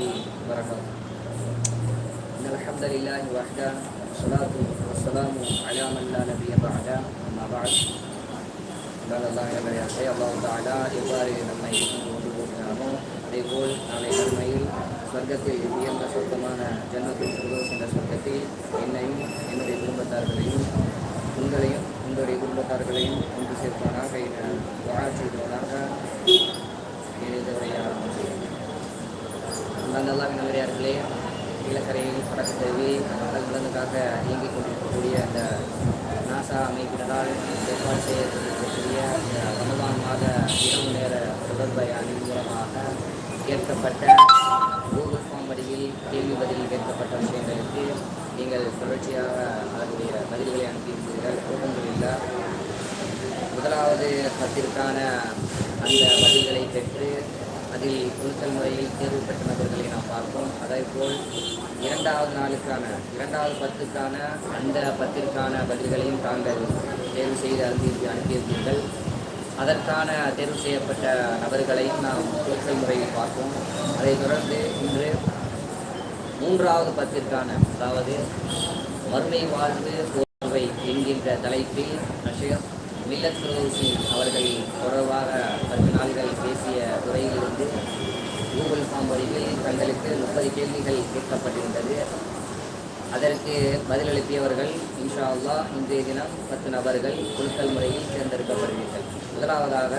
وبركاته إن الحمد لله وحده والصلاة والسلام على من لا نبي بعده أما بعد قال الله நல்லடியார்களே அல்லாஹ் தாலா எவ்வாறு நம்மை கொண்டு போகிறானோ அதேபோல் நாளை நன்மையில் சொர்க்கத்தில் உயர்ந்த சொர்க்கமான ஜன்னத்தில் பிரதோஷ் என்ற சொர்க்கத்தில் என்னையும் என்னுடைய குடும்பத்தார்களையும் உங்களையும் உங்களுடைய குடும்பத்தார்களையும் ஒன்று சேர்ப்பானாக என வாழ செய்தவனாக எழுதவையாக நிலக்கரையில் நல்லடியார்களே கீழக்கரையில் படக்கு மக்கள் நலனுக்காக இயங்கிக் கொண்டிருக்கக்கூடிய அந்த நாசா அமைப்பினரால் ஏற்பாடு செய்யப்பட்டிருக்கக்கூடிய அந்த ரமதான் மாத இரவு நேர தொடர்பை அணின் மூலமாக கேட்கப்பட்ட கூகுள் ஃபார்ம் வடிவில் கேள்வி பதில் கேட்கப்பட்ட விஷயங்களுக்கு நீங்கள் தொடர்ச்சியாக அதனுடைய பதில்களை அனுப்பியிருந்தீர்கள் இல்லை முதலாவது பத்திற்கான அந்த பதில்களை பெற்று அதில் குழுக்கள் முறையில் தேர்வு பெற்ற அதேபோல் இரண்டாவது நாளுக்கான இரண்டாவது பத்துக்கான அந்த பத்திற்கான பதில்களையும் தாங்கள் தேர்வு செய்து அறிந்து அனுப்பியிருந்தீர்கள் அதற்கான தேர்வு செய்யப்பட்ட நபர்களையும் நாம் சோசியல் முறையில் பார்ப்போம். அதைத் தொடர்ந்து இன்று மூன்றாவது பத்திற்கான அதாவது மறுமை வாழ்வு போர்வை என்கின்ற தலைப்பில் ஷேக் மில்லத் ஃபிரோசி அவர்கள் தொடர்பாக பத்து நாள்கள் பேசிய துறையிலிருந்து கூகுள் ஃபார்ம் வடிவில் தங்களுக்கு முப்பது கேள்விகள் கேட்கப்பட்டிருந்தது. அதற்கு பதிலளிப்பியவர்கள் இன்ஷா அல்லாஹ் இன்றைய தினம் பத்து நபர்கள் குழுக்கள் முறையில் தேர்ந்தெடுக்கப்படுவீர்கள். முதலாவதாக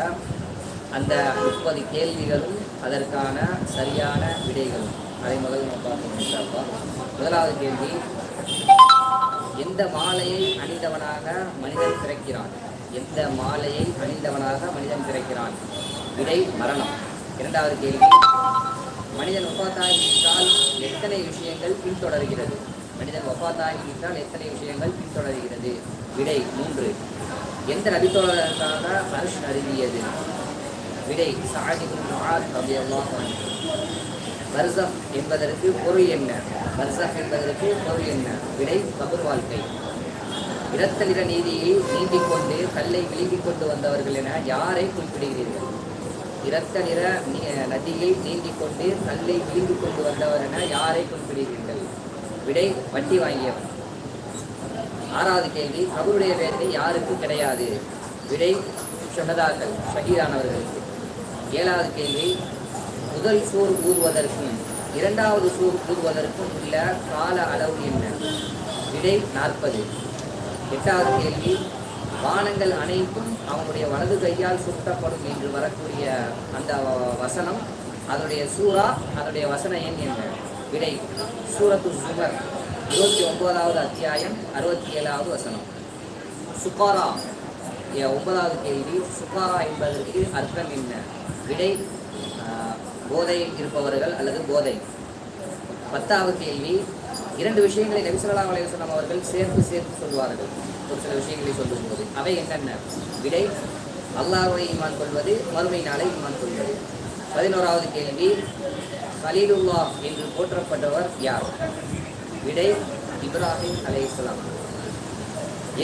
அந்த முப்பது கேள்விகளும் அதற்கான சரியான விடைகளும் அதை முதல் நம்ம பார்க்கணும் முதலாவது கேள்வி எந்த மாலையை அணிந்தவனாக மனிதன் பிறக்கிறான்? எந்த மாலையை அணிந்தவனாக மனிதன் பிறக்கிறான்? விடை மரணம். இரண்டாவது கேள்வி. மனிதன் ஒப்பாத்தாகிவிட்டால் எத்தனை விஷயங்கள் பின்தொடர்கிறது? மனிதன் ஒப்பாத்தாகிவிட்டால் எத்தனை விஷயங்கள் பின்தொடர்கிறது? விடை மூன்று. எந்த நபித்தோழருக்காக அருஷ் அருவியது விடை சாதிக்கும் ரபியல்லாஹு அன்ஹு. பர்சக் என்பதற்கு பொருள் என்ன? பர்சக் என்பதற்கு பொருள் என்ன? விடை கபர் வாழ்க்கை. இரத்த நிற நீதியை நீந்திக் கொண்டு கல்லை விழுங்கிக் கொண்டு வந்தவர்கள் என யாரை குறிப்பிடுகிறீர்கள்? இரத்த நிற நீ- நதியில் நீந்திக் கொண்டு கல்லை விழுங்கிக் கொண்டு வந்தவர் என யாரை குறிப்பிடுகிறீர்கள்? விடை வட்டி வாங்கியவன் ஆறாவது கேள்வி பிரபுடைய வேதனை யாருக்கு கிடையாது. விடை சொன்னதார்கள் ஷகீரானவர்களுக்கு ஏழாவது கேள்வி முதல் சூர் ஊதுவதற்கும் இரண்டாவது சூர் ஊதுவதற்கும் உள்ள கால அளவு என்ன? விடை நாற்பது. எட்டாவது கேள்வி வானங்கள் அனைத்தும் அவனுடைய வலது கையால் சுட்டப்படும் என்று வரக்கூடிய அந்த வ- வசனம் அதனுடைய சூரா அதனுடைய வசன எண் என்ன விடை சூரத்து சுமர் இருபத்தி ஒன்பதாவது அத்தியாயம் அறுபத்தி ஏழாவது வசனம். சுகாரா ஒன்பதாவது கேள்வி சுகாரா என்பதற்கு அர்த்தம் என்ன? விடை போதை இருப்பவர்கள் அல்லது போதை. பத்தாவது கேள்வி இரண்டு விஷயங்களை நபிசுல்லா அலையம் அவர்கள் சேர்த்து சேர்த்து சொல்வார்கள். ஒரு சில விஷயங்களை சொல்லும்போது அவை என்னென்ன? விடை அல்லாஹை ஈமான் கொள்வது மறுமை நாளை ஈமான் கொள்வது. பதினோராவது கேள்வி கலீலுல்லா என்று போற்றப்பட்டவர் யார்? விடை இப்ராஹிம் அலே இஸ்லாம்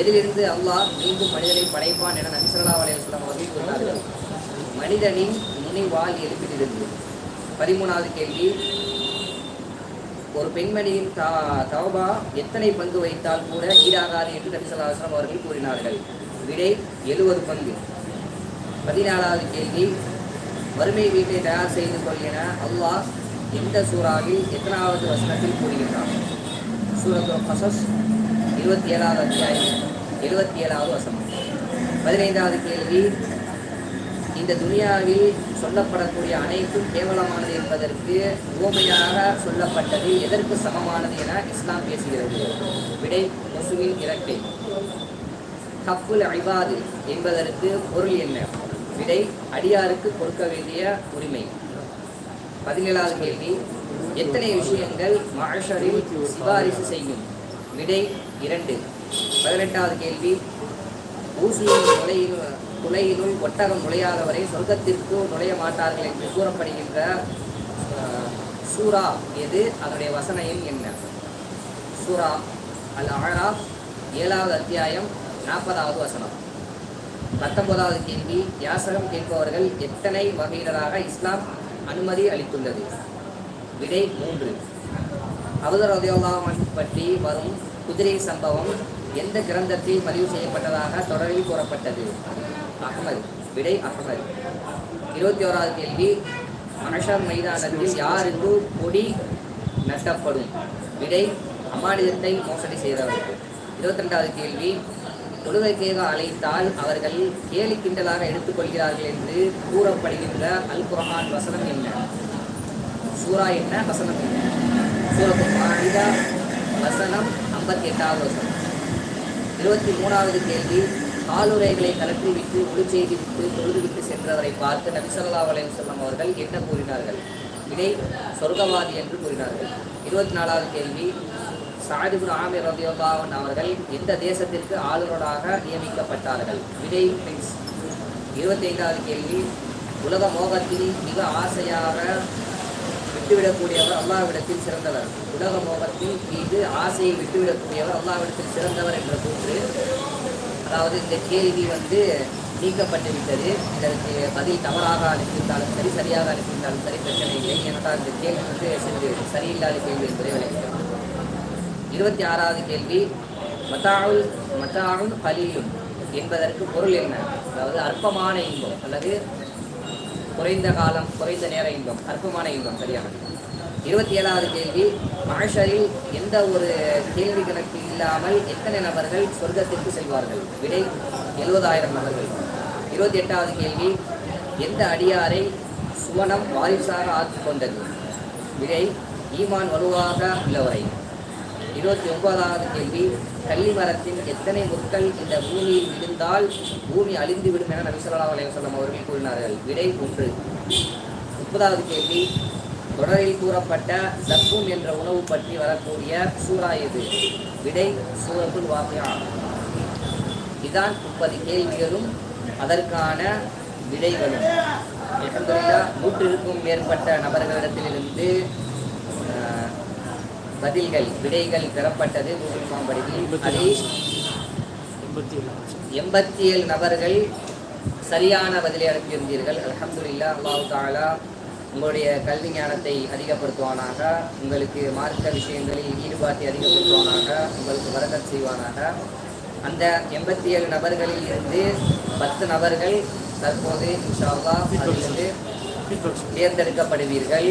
எதிலிருந்து அல்லாஹ் மீண்டும் மனிதனை படைப்பான் என நபிசல்லா இஸ்லாம் அவர்கள் கூறினார்கள். மனிதனின் முனைவால் எழுப்பிலிருந்து. பதிமூணாவது கேள்வி ஒரு பெண்மணியின் தா தவபா எத்தனை பங்கு வைத்தால் கூட ஈடாகாது என்று நபிசல்லாஸ்லாம் அவர்கள் கூறினார்கள். விடை எழுபது பங்கு. பதினாலாவது கேள்வி. வறுமை வீட்டை தயார் செய்து கொள் என அல்லாஹ் எந்த சூறாவில் எத்தனாவது வசனத்தில் கூறுகின்றான்? சூரத்து கசஸ் இருபத்தி ஏழாவது அத்தியாயம் எழுபத்தி ஏழாவது வசனம். பதினைந்தாவது கேள்வி. இந்த துனியாவில் சொல்லப்படக்கூடிய அனைத்தும் கேவலமானது என்பதற்கு உவமையாக சொல்லப்பட்டது எதற்கு சமமானது என இஸ்லாம் பேசுகிறது. விடை முசுவில் இறக்கை கப்புல் அழிவாது என்பதற்கு பொருள் என்ன? விடை அடியாருக்கு கொடுக்க வேண்டிய உரிமை. பதினேழாவது கேள்வி. எத்தனை விஷயங்கள் மகஷரில் சிபாரிசு செய்யும்? விடை இரண்டு. பதினெட்டாவது கேள்வி. ஊசியின் நுழையில் துளையினுள் ஒட்டகம் நுழையாதவரை சொர்க்கத்திற்கு நுழைய மாட்டார்கள் என்று கூறப்படுகின்ற சூரா எது? அதனுடைய வசனையும் என்ன? சூரா அல் ஆழா ஏழாவது அத்தியாயம் நாற்பதாவது வசனம். பத்தொன்பதாவது கேள்வி யாசகம் கேட்பவர்கள் எத்தனை வகையினராக இஸ்லாம் அனுமதி அளித்துள்ளது? விடை மூன்று. அபுதர் உதயோகாமன் பற்றி வரும் குதிரை சம்பவம் எந்த கிரந்தத்தில் பதிவு செய்யப்பட்டதாக தொடரில் கூறப்பட்டது? அகமது விடை அகமது. இருபத்தி ஓராவது கேள்வி. மனஷர் மைதானத்தில் யாருக்கு கொடி நட்டப்படும்? விடை அமானிதத்தை மோசடி செய்தவர்கள் இருபத்தி ரெண்டாவது கேள்வி. தொழுகைக்காக அழைத்தால் அவர்கள் கேலி கிண்டலாக எடுத்துக்கொள்கிறார்கள் என்று கூறப்படுகின்ற அல் குரஹான் வசனம் என்ன? சூரா என்ன? வசனம் என்ன? சூரத்து மாநில வசனம் முப்பத்தி எட்டாவது வசனம் இருபத்தி மூணாவது கேள்வி காலுரைகளை கலற்றிவிட்டு ஒளி செய்து விட்டு தொழுது விட்டு சென்றவரை பார்த்து நபி ஸல்லல்லாஹு அவர்கள் என்ன கூறினார்கள்? இதை சொர்க்கவாதி என்று கூறினார்கள். இருபத்தி நாலாவது கேள்வி சாதிபுர் ஆமீர் ரதியுல்லாஹன் அவர்கள் எந்த தேசத்திற்கு ஆளுநராக நியமிக்கப்பட்டார்கள்? விடை பிரின்ஸ் இருபத்தி ஐந்தாவது கேள்வி உலக மோகத்தில் மிக ஆசையாக விட்டுவிடக்கூடியவர் அல்லாவிடத்தில் சிறந்தவர். உலக மோகத்தின் மீது ஆசையை விட்டுவிடக்கூடியவர் அல்லாவிடத்தில் சிறந்தவர் என்ற கூற்று அதாவது இந்த கேள்வி வந்து நீக்கப்பட்டு விட்டது. இதற்கு பதில் தவறாக அனுப்பியிருந்தாலும் சரி சரியாக அனுப்பியிருந்தாலும் சரி பிரச்சனை இல்லை. ஏனென்றால் இந்த கேள்வி வந்து சிறிது சரியில்லாத கேள்வி என்பதை விளக்கிறது இருபத்தி ஆறாவது கேள்வி மத்தாவுல் மத்தாவும் பலியும் என்பதற்கு பொருள் என்ன? அதாவது அற்பமான இன்பம் அல்லது குறைந்த காலம் குறைந்த நேர இன்பம் அற்பமான இன்பம் சரியானது இருபத்தி ஏழாவது கேள்வி. மகஷரில் எந்த ஒரு கேள்வி கணக்கு இல்லாமல் எத்தனை நபர்கள் சொர்க்கத்திற்கு செல்வார்கள்? விடை எழுபதாயிரம் நபர்கள். இருபத்தி எட்டாவது கேள்வி. எந்த அடியாரை சுவனம் வாரிசாக ஆக்கிக் கொண்டது? விடை ஈமான் வலுவாக உள்ளவரை. இருபத்தி ஒன்பதாவது கேள்வி கள்ளி மரத்தின் எத்தனை முட்கள் இந்த பூமியில் விழுந்தால் பூமி அழிந்து விடும் என நபிசல்லா அலைவசல்லம் அவர்கள் கூறினார்கள். விடை ஒன்று. முப்பதாவது கேள்வி தொடரில் கூறப்பட்ட ஜக்கூம் என்ற உணவு பற்றி வரக்கூடிய சூறா எது? விடை சூரத்துல் வாக்கியா. இதான் முப்பது கேள்விகளும் அதற்கான விடைகளும். நூற்றிற்கும் மேற்பட்ட நபர்களிடத்திலிருந்து பதில்கள் விடைகள் பெறப்பட்டது கூகுள் ஃபார்ம் படிவில் அதில் எண்பத்தி ஏழு. நபர்கள் சரியான பதிலை அனுப்பியிருந்தீர்கள். அல்ஹம்துலில்லாஹ் அல்லாஹ் தாலா உங்களுடைய கல்வி ஞானத்தை அதிகப்படுத்துவானாக உங்களுக்கு மார்க்க விஷயங்களில் ஈடுபாட்டை அதிகப்படுத்துவானாக உங்களுக்கு வரகத் செய்வானாக. அந்த எண்பத்தி ஏழு நபர்களில் இருந்து பத்து நபர்கள் தற்போது இன்ஷா அல்லாஹ் அதிலிருந்து தேர்ந்தெடுக்கப்படுவீர்கள்.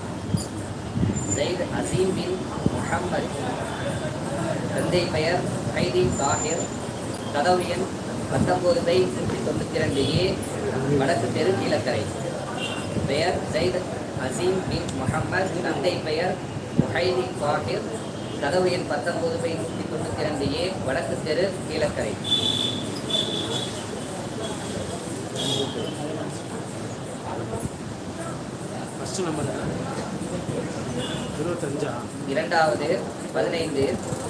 அசீம் பின் முஹம்மது. தந்தை பெயர் ஹைதீன் தாஹிர். கதவு எண் பத்தொம்போது பை நூற்றி தொண்ணூற்றி ரெண்டு ஏ வடக்கு தெரு கீழக்கரை. பெயர் ஜெயித் அசீம் பின் முஹம்மது. தந்தை பெயர் முஹைதி தாஹிர். கதவு எண் பத்தொம்போது பை நூற்றி தொண்ணூற்றி ரெண்டு ஏ வடக்கு தெரு கீழக்கரை. ஃபஸ்ட்டு நம்பர் இருபத்தஞ்சா இரண்டாவது பதினைந்து.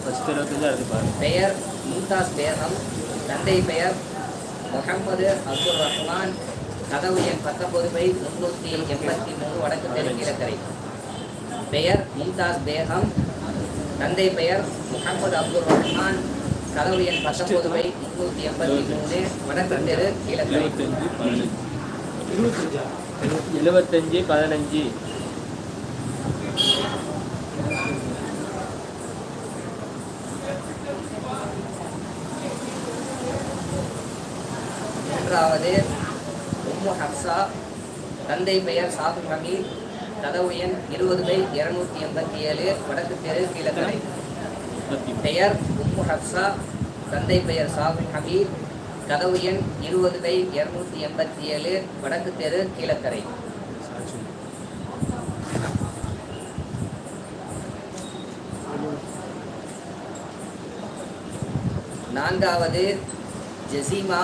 ஃபஸ்ட் இருபத்தஞ்சா இருக்கு பாரு பெயர் மும்தாஸ் பேகம் தந்தை பெயர் முகமது அப்துல் ரஹ்மான். கதவு எண் பத்தொன்பது பை முன்னூற்றி எண்பத்தி மூணு வடக்கு தெரு கீழக்கரை. பெயர் மும்தாஸ் பேகம் தந்தை பெயர் முகமது அப்துல் ரஹ்மான். கதவு எண் பத்தொன்பது பை முன்னூற்றி எண்பத்தி மூணு வடக்கு தெரு கீழக்கரை. இருபத்தஞ்சு எழுபத்தஞ்சு பதினஞ்சு. மூன்றாவது உம்மு ஹப்சா. தந்தை பெயர் சாது ஹமீத். கதவு எண் இருபது பை இருநூத்தி எண்பத்தி ஏழு வடக்கு தெரு கீழக்கரை. பெயர் உம்மு ஹப்சா. தந்தை பெயர் சாது ஹமீத். கதவு எண் இருபது பை இருநூத்தி எண்பத்தி ஏழு வடக்கு தெரு கீழக்கரை. நான்காவது ஜசீமா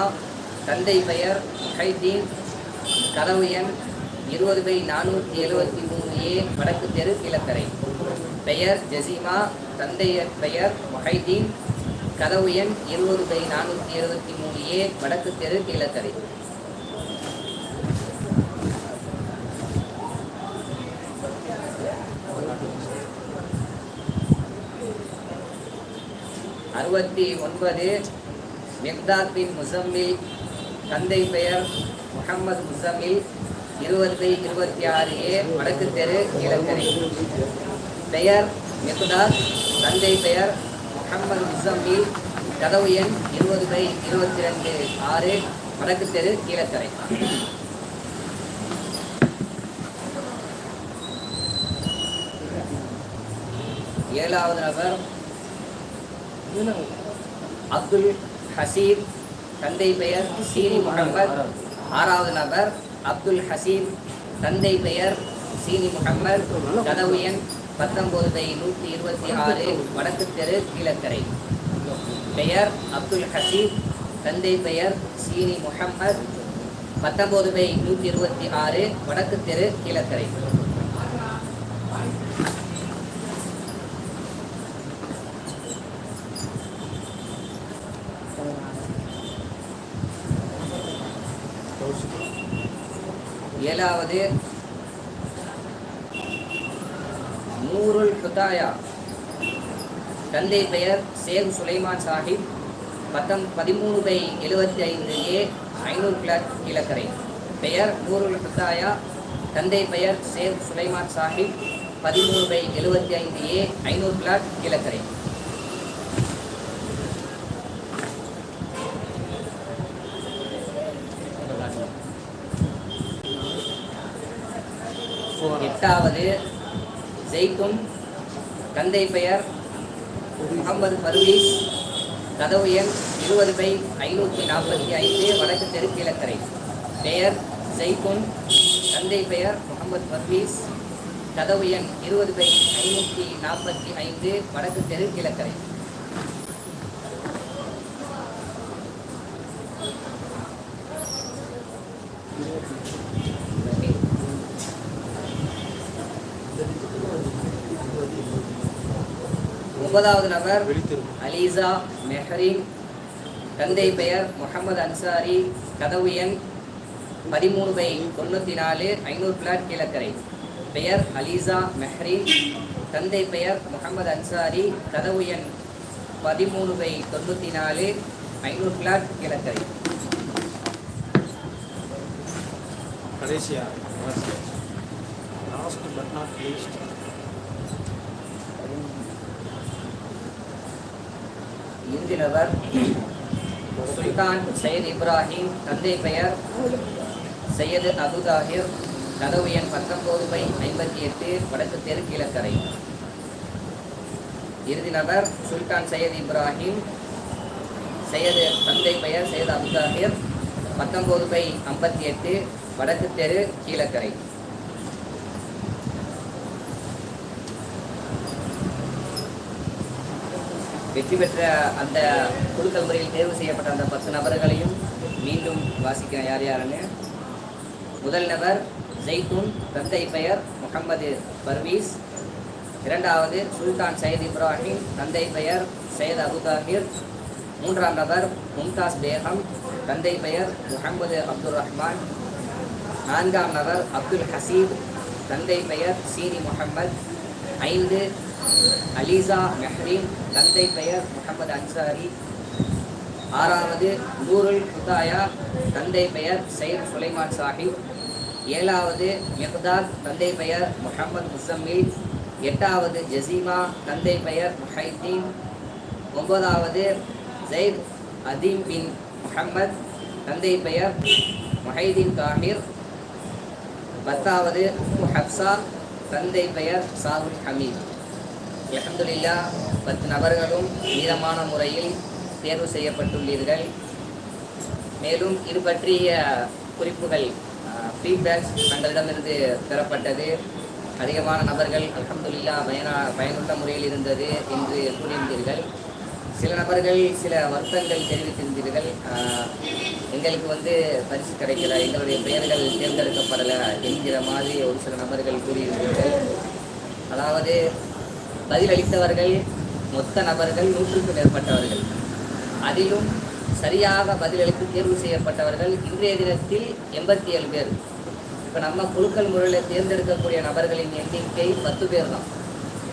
தந்தை பெயர் முஹைதீன் கதவு எண் இருபது பை நானூற்றி எழுபத்தி மூணு ஏ வடக்கு தெரு கிழக்கரை. பெயர் ஜசீமா தந்தையர் பெயர் மொஹைதீன். கதவு எண் இருபது பை நானூற்றி எழுபத்தி மூணு ஏ வடக்கு தெரு கிழக்கரை. அறுபத்தி ஒன்பது மிக்தாத் பின் முசம்மில் தந்தை பெயர் முகமது முசம்மில் இருபது இருபத்தி ஆறு ஏ வடக்கு தெரு கிழக்கரை பெயர் மெகுதாஸ் தந்தை பெயர் முகமது முசம்மில் கதவு எண் இருபது பை இருபத்தி ரெண்டு ஆறு வடக்கு தெரு கீழக்கரை ஏழாவது நபர் அப்துல் ஹசீப் தந்தை பெயர் சீனி முகமது ஆறாவது நபர் அப்துல் ஹசீம் தந்தை பெயர் சீனி முகமது கதவு எண் பத்தொன்பது பை நூற்றி இருபத்தி ஆறு வடக்கு தெரு கீழக்கரை. பெயர் அப்துல் ஹசீம் தந்தை பெயர் சீனி முகமது பத்தொன்பது பை நூற்றி இருபத்தி ஆறு வடக்கு தெரு கீழக்கரை. ஏழாவது நூருல் ஹுதாயா. தந்தை பெயர் சேகு சுலைமான் சாஹிப். பத்தம் பதிமூணு பை எழுபத்தி ஐந்து ஏ ஐநூறு கிள கிழக்கரை பெயர் நூருல் ஹுதாயா. தந்தை பெயர் சேகு சுலைமான் சாஹிப். பதிமூணு பை எழுபத்தி ஐந்து ஏ ஐநூறு கிளாக் கிழக்கரை எட்டாவது ஜெய்துன் தந்தை பெயர் முகமது பர்வீஸ் கதவு எண் இருபது பை ஐநூற்றி நாற்பத்தி ஐந்து வடக்கு தெற்கிழக்கரை. பெயர் ஜெய்துன் தந்தை பெயர் முகமது பர்வீஸ் கதவு எண் இருபது பை ஐநூற்றி நாற்பத்தி ஐந்து வடக்கு தெரு ஒன்பதாவது நபர் அலீசா மெஹரின் தந்தை பெயர் முகமது அன்சாரி. கதவு எண் பதிமூணு பை தொண்ணூற்றி நாலு ஐநூறு பிளாட் கிழக்கரை. பெயர் அலீசா மெஹரின் தந்தை பெயர் முகமது அன்சாரி. கதவு எண் பதிமூணு பை தொண்ணூற்றி நாலு ஐநூறு பிளாட் கிழக்கரை. கடைசியா லாஸ்ட் பட் நாட் லீஸ்ட் இறுதி நபர் சுல்தான் சையத் இப்ராஹிம் தந்தை பெயர் சையது அபு தாஹிர் கதவு எண் பத்தொன்பது பை ஐம்பத்தி எட்டு வடக்கு தெரு கிழக்கரை. இறுதி நபர் சுல்தான் சையத் இப்ராஹிம் சையது தந்தை பெயர் சையது அபு தாஹிர் பத்தொம்போது பை ஐம்பத்தி எட்டு வடக்கு தெரு கீழக்கரை. வெற்றி பெற்ற அந்த குழுக்கள் முறையில் தேர்வு செய்யப்பட்ட அந்த பத்து நபர்களையும் மீண்டும் வாசிக்கிறேன் யார் யாருன்னு? முதல் நபர் ஜெய்தூன் தந்தை பெயர் முகமது பர்வீஸ். இரண்டாவது சுல்தான் சையத் இப்ராஹிம் தந்தை பெயர் சையத் அபுதாஹிர் மூன்றாம் நபர் மும்தாஸ் பேகம் தந்தை பெயர் முகமது அப்துல் ரஹ்மான். நான்காம் நபர் அப்துல் ஹசீப் தந்தை பெயர் சீனி முகமது ஐந்து அலீசா மெஹ்ரீன் தந்தை பெயர் முகமது அன்சாரி. ஆறாவது நூருல் ஹுதாயா தந்தை பெயர் சையத் சுலைமான் சாஹிப். ஏழாவது மிக்தாத் தந்தை பெயர் முகமது முசம்மில். எட்டாவது ஜசீமா தந்தை பெயர் முஹைதீன் ஒன்பதாவது ஜெயித் அதீம் பின் முஹம்மத் தந்தை பெயர் முஹைதீன் தாஹிர். பத்தாவது ஹப்சா தந்தை பெயர் சாகுல் ஹமீத். அலமதுல்லா பத்து நபர்களும் மீதமான முறையில் தேர்வு செய்யப்பட்டுள்ளீர்கள். மேலும் இது பற்றிய குறிப்புகள் ஃபீட்பேக்ஸ் தங்களிடமிருந்து பெறப்பட்டது. அதிகமான நபர்கள் அலமதுல்லா பயனா பயனுள்ள முறையில் இருந்தது என்று கூறியிருந்தீர்கள். சில நபர்கள் சில வருத்தங்கள் தெரிவித்திருந்தீர்கள். எங்களுக்கு வந்து பரிசு கிடைக்கல எங்களுடைய பெயர்கள் தேர்ந்தெடுக்கப்படலை என்கிற மாதிரி ஒரு சில நபர்கள் கூறியிருந்தீர்கள். அதாவது பதிலளித்தவர்கள் மொத்த நபர்கள் நூற்றுக்கு மேற்பட்டவர்கள். அதிலும் சரியாக பதிலளித்து தேர்வு செய்யப்பட்டவர்கள் இன்றைய தினத்தில் எண்பத்தி ஏழு பேர். இப்போ நம்ம குழுக்கள் முறையில் தேர்ந்தெடுக்கக்கூடிய நபர்களின் எண்ணிக்கை பத்து பேர் தான்.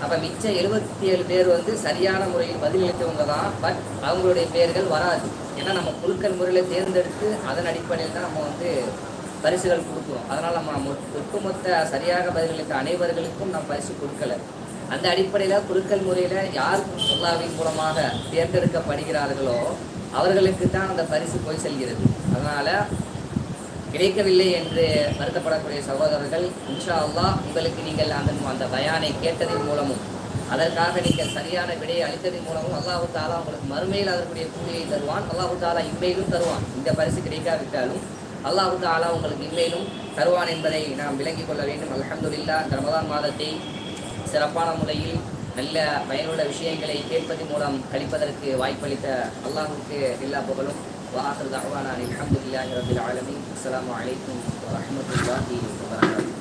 அப்போ மிச்சம் எழுபத்தி ஏழு பேர் வந்து சரியான முறையில் பதிலளித்தவங்க தான் பட் அவங்களுடைய பெயர்கள் வராது. ஏன்னா நம்ம குழுக்கள் முறையில் தேர்ந்தெடுத்து அதன் அடிப்படையில் தான் நம்ம வந்து பரிசுகள் கொடுக்குறோம். அதனால் நம்ம ஒட்டுமொத்த சரியாக பதிலளித்த அனைவர்களுக்கும் நம்ம பரிசு கொடுக்கலை. அந்த அடிப்படையில் குருக்கள் முறையில் யார் அல்லாவின் மூலமாக தேர்ந்தெடுக்கப்படுகிறார்களோ அவர்களுக்கு தான் அந்த பரிசு போய் செல்கிறது. அதனால் கிடைக்கவில்லை என்று வருத்தப்படக்கூடிய சகோதரர்கள் இன்ஷா அல்லா உங்களுக்கு நீங்கள் அந்த அந்த பயானை கேட்டதன் மூலமும் அதற்காக நீங்கள் சரியான விடையை அளித்ததன் மூலமும் அல்லாஹு தாலா உங்களுக்கு மறுமையில் அதற்குரிய கூலியை தருவான். அல்லாஹு தாலா இம்மையிலும் தருவான். இந்த பரிசு கிடைக்காவிட்டாலும் அல்லாஹு தாலா உங்களுக்கு இம்மையிலும் தருவான் என்பதை நாம் விளங்கிக் கொள்ள வேண்டும். அலமதுல்லா இந்த ரமதான் மாதத்தை சிறப்பான முறையில் நல்ல பயனுள்ள விஷயங்களை கேட்பதன் மூலம் கழிப்பதற்கு வாய்ப்பளித்த அல்லாஹுக்கு எல்லா புகழும். வாஹர் தஹ்வானா அல்ஹம்துலில்லாஹி ரபில் ஆலமீன். அஸ்லாம் வலைக்கம் வரமத்துல்லாஹி வரகாத்து